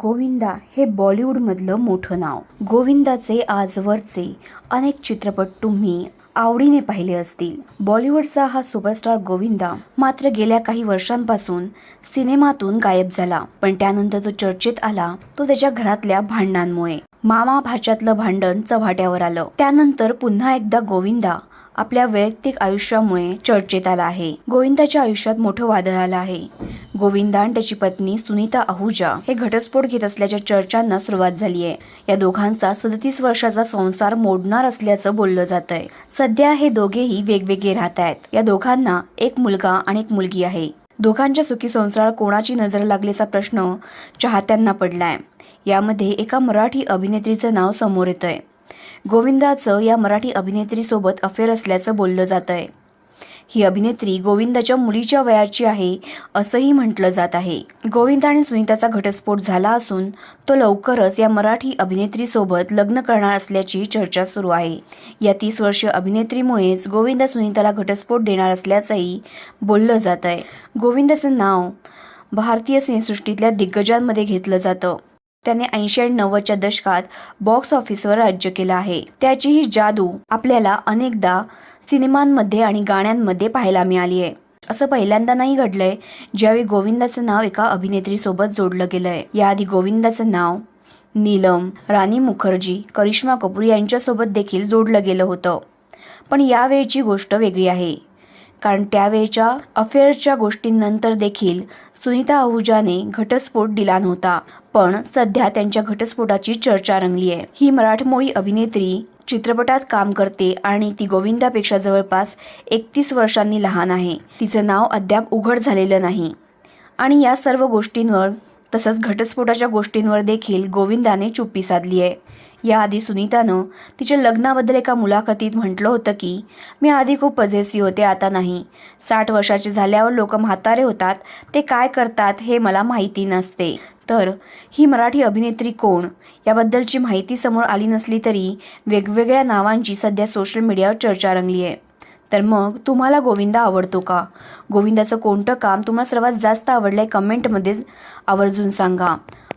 गोविंदा हे बॉलिवूडमधलं मोठं नाव. गोविंदाचे आजवरचे अनेक चित्रपट तुम्ही आवडीने पाहिले असतील. बॉलिवूडचा हा सुपरस्टार गोविंदा मात्र गेल्या काही वर्षांपासून सिनेमातून गायब झाला. पण त्यानंतर तो चर्चेत आला तो त्याच्या घरातल्या भांडणांमुळे. मामा भाच्यातलं भांडण चव्हाट्यावर आलं. त्यानंतर पुन्हा एकदा गोविंदा आपल्या वैयक्तिक आयुष्यामुळे चर्चेत आला आहे. गोविंदाच्या आयुष्यात मोठं वादळ आलं आहे. गोविंदा आणि त्याची पत्नी सुनीता आहुजा हे घटस्फोट घेत असल्याच्या चर्चांना सुरुवात झाली आहे. या दोघांचा सदतीस वर्षाचा संसार मोडणार असल्याचं बोललं जात आहे सध्या हे दोघेही वेगवेगळे राहत आहेत. या दोघांना एक मुलगा आणि एक मुलगी आहे. दोघांच्या सुखी संसार कोणाची नजर लागल्याचा प्रश्न चाहत्यांना पडलाय. यामध्ये एका मराठी अभिनेत्रीचं नाव समोर येतंय. गोविंदाचं या मराठी अभिनेत्रीसोबत अफेअर असल्याचं बोललं जात आहे ही अभिनेत्री गोविंदाच्या मुलीच्या वयाची आहे असंही म्हटलं जात आहे. गोविंद आणि सुनीताचा घटस्फोट झाला असून तो लवकरच या मराठी अभिनेत्रीसोबत लग्न करणार असल्याची चर्चा सुरू आहे. या तीस वर्षीय अभिनेत्रीमुळेच गोविंदा सुनीताला घटस्फोट देणार असल्याचंही बोललं जात आहे गोविंदाचं नाव भारतीय सिनेसृष्टीतल्या दिग्गजांमध्ये घेतलं जातं. त्याने ऐंशी आणि नव्वदच्या दशकात बॉक्स ऑफिसवर राज्य केलं आहे. त्याची ही जादू आपल्याला अनेकदा सिनेमांमध्ये आणि गाण्यांमध्ये पाहायला मिळाली आहे. असं पहिल्यांदा नाही घडलंय ज्यावेळी गोविंदाचं नाव एका अभिनेत्रीसोबत जोडलं गेलंय. याआधी गोविंदाचं नाव नीलम राणी मुखर्जी करिश्मा कपूर यांच्यासोबत देखील जोडलं गेलं होतं. पण यावेळची गोष्ट वेगळी आहे. कारण त्यावेळच्या अफेअरच्या गोष्टींनंतर देखील सुनीता आहुजाने घटस्फोट दिला नव्हता पण सध्या त्यांच्या घटस्फोटाची चर्चा रंगली आहे. ही मराठमोळी अभिनेत्री चित्रपटात काम करते आणि ती गोविंदापेक्षा जवळपास एकतीस वर्षांनी लहान आहे. तिचं नाव अद्याप उघड झालेलं नाही. आणि या सर्व गोष्टींवर तसंच घटस्फोटाच्या गोष्टींवर देखील गोविंदाने चुप्पी साधली आहे. याआधी सुनीतानं तिच्या लग्नाबद्दल एका मुलाखतीत म्हटलं होतं की मी आधी खूप पझेसिव्ह होते आता नाही. साठ वर्षाचे झाल्यावर लोक म्हातारे होतात. ते काय करतात हे मला माहिती नसते. तर ही मराठी अभिनेत्री कोण? याबद्दलची माहिती समोर आली नसली तरी वेगवेगळ्या नावांची सध्या सोशल मीडियावर चर्चा रंगली आहे तर मग तुम्हाला गोविंदा आवडतो का? गोविंदाचं कोणतं काम तुम्हाला सर्वात जास्त आवडलं आहे कमेंटमध्येच आवर्जून सांगा.